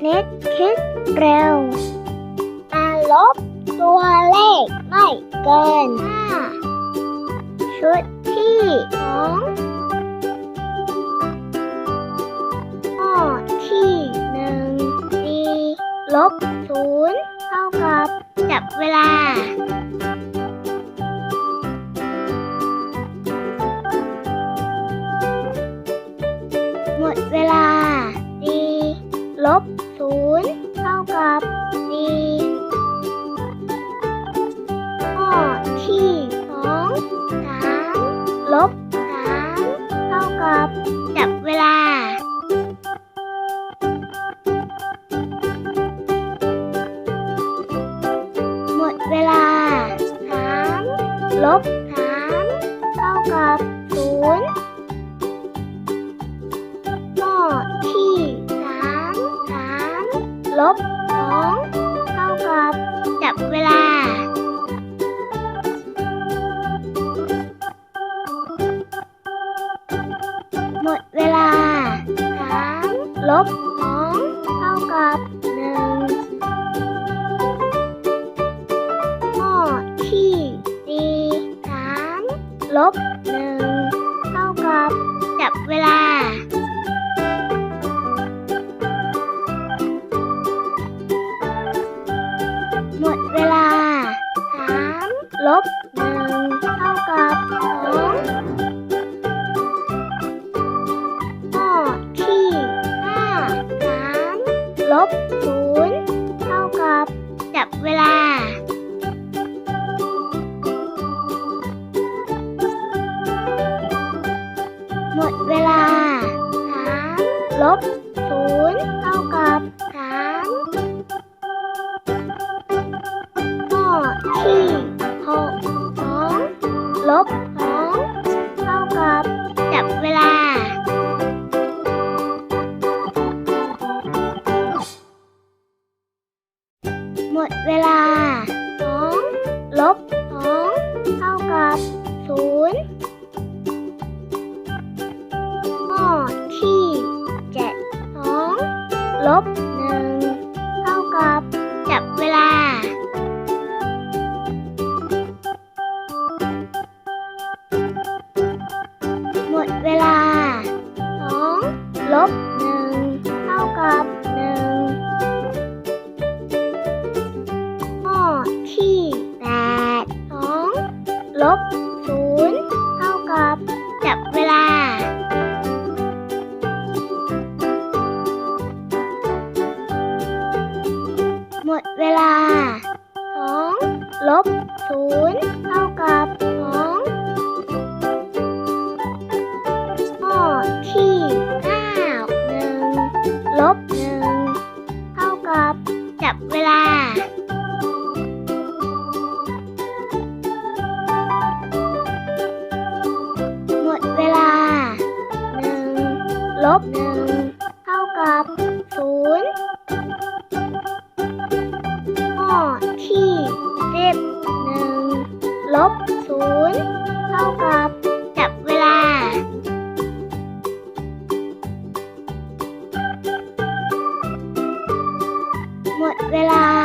เน็ตคิดเร็วมาลบตัวเลขไม่เกินห้าชุดที่สองข้อที่หนึ่งสี่ลบศูนย์เท่ากับจับเวลา ลบสามเท่ากับศูนย์ข้อที่สามสามลบสองเท่ากับจับเวลาหมดเวลาสามลบสองเท่ากับ ลบหนึ่งเท่ากับจับเวลา หมดเวลาสามลบศูนย์เท่ากับสามข้อที่หกสองลบสองเท่ากับจับเวลาหมดเวลา ลบ มดเวลาสองลบศูนย์เท่ากับสองข้อที่เก้าหนึ่งลบหนึ่งเท่ากับจับเวลาหมดเวลาหนึ่งลบหนึ่ง เวลา